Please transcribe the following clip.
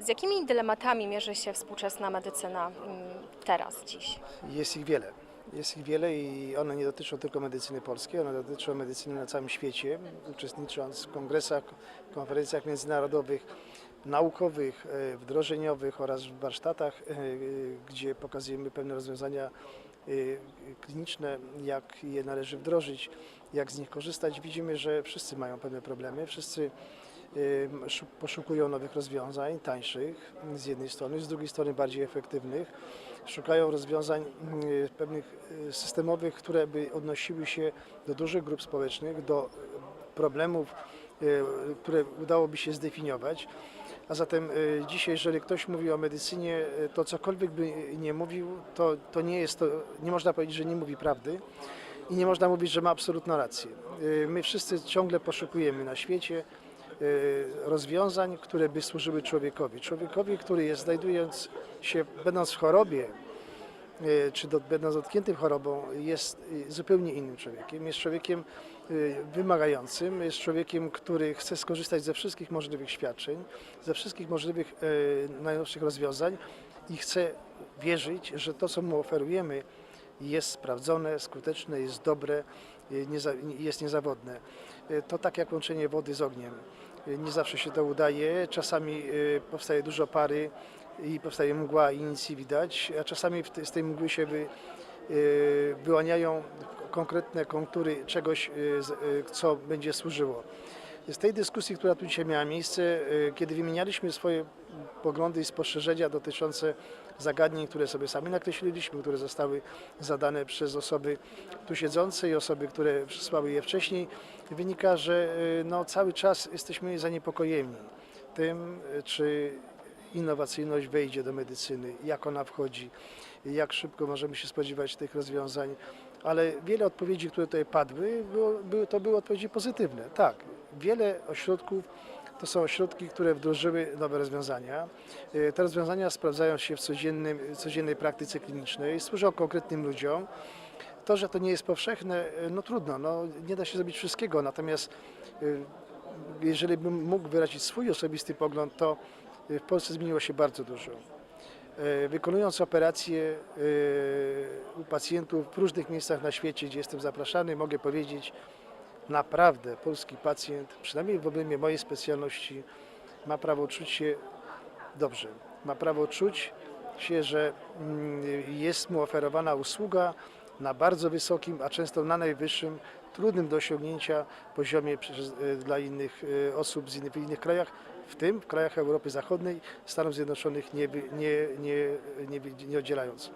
Z jakimi dylematami mierzy się współczesna medycyna mm, teraz, dziś? Jest ich wiele. Jest ich wiele i one nie dotyczą tylko medycyny polskiej, one dotyczą medycyny na całym świecie. Uczestnicząc w kongresach, konferencjach międzynarodowych, naukowych, e, wdrożeniowych oraz w warsztatach, e, e, gdzie pokazujemy pewne rozwiązania kliniczne, jak je należy wdrożyć, jak z nich korzystać, widzimy, że wszyscy mają pewne problemy, wszyscy poszukują nowych rozwiązań, tańszych z jednej strony, z drugiej strony bardziej efektywnych. Szukają rozwiązań mm, pewnych e, systemowych, które by odnosiły się do dużych grup społecznych, do e, problemów, które udałoby się zdefiniować. A zatem dzisiaj, jeżeli ktoś mówi o medycynie, to cokolwiek by nie mówił, to, to nie jest to, nie można powiedzieć, że nie mówi prawdy i nie można mówić, że ma absolutną rację. My wszyscy ciągle poszukujemy na świecie rozwiązań, które by służyły człowiekowi. Człowiekowi, który jest, znajdując się, będąc w chorobie, e, czy do, będąc dotkniętym chorobą, jest e, zupełnie innym człowiekiem. Jest człowiekiem wymagającym, jest człowiekiem, który chce skorzystać ze wszystkich możliwych świadczeń, ze wszystkich możliwych najnowszych rozwiązań i chce wierzyć, że to, co mu oferujemy, jest sprawdzone, skuteczne, jest dobre, nieza, jest niezawodne. E, To tak jak łączenie wody z ogniem. E, Nie zawsze się to udaje, czasami powstaje dużo pary i powstaje mgła i nic nie widać, a czasami z tej mgły się wy, wyłaniają konkretne kontury czegoś, co będzie służyło. Z tej dyskusji, która tu dzisiaj miała miejsce, e, kiedy wymienialiśmy swoje poglądy i spostrzeżenia dotyczące zagadnień, które sobie sami nakreśliliśmy, które zostały zadane przez osoby tu siedzące i osoby, które przysłały je wcześniej, wynika, że e, no, cały czas jesteśmy zaniepokojeni tym, e, czy innowacyjność wejdzie do medycyny, jak ona wchodzi, jak szybko możemy się spodziewać tych rozwiązań. Ale wiele odpowiedzi, które tutaj padły, było, były, to były odpowiedzi pozytywne. Tak, wiele ośrodków to są ośrodki, które wdrożyły nowe rozwiązania. E, Te rozwiązania sprawdzają się w codziennym, codziennej praktyce klinicznej, służą konkretnym ludziom. To, że to nie jest powszechne, e, no trudno, no, nie da się zrobić wszystkiego. Natomiast e, jeżeli bym mógł wyrazić swój osobisty pogląd, to w Polsce zmieniło się bardzo dużo. Wykonując operacje u pacjentów w różnych miejscach na świecie, gdzie jestem zapraszany, mogę powiedzieć, naprawdę polski pacjent, przynajmniej w obrębie mojej specjalności, ma prawo czuć się dobrze. Ma prawo czuć się, że mm, jest mu oferowana usługa na bardzo wysokim, a często na najwyższym, trudnym do osiągnięcia poziomie e, dla innych e, osób z innych, w innych krajach, w tym w krajach Europy Zachodniej, Stanów Zjednoczonych nie, nie, nie, nie, nie oddzielając.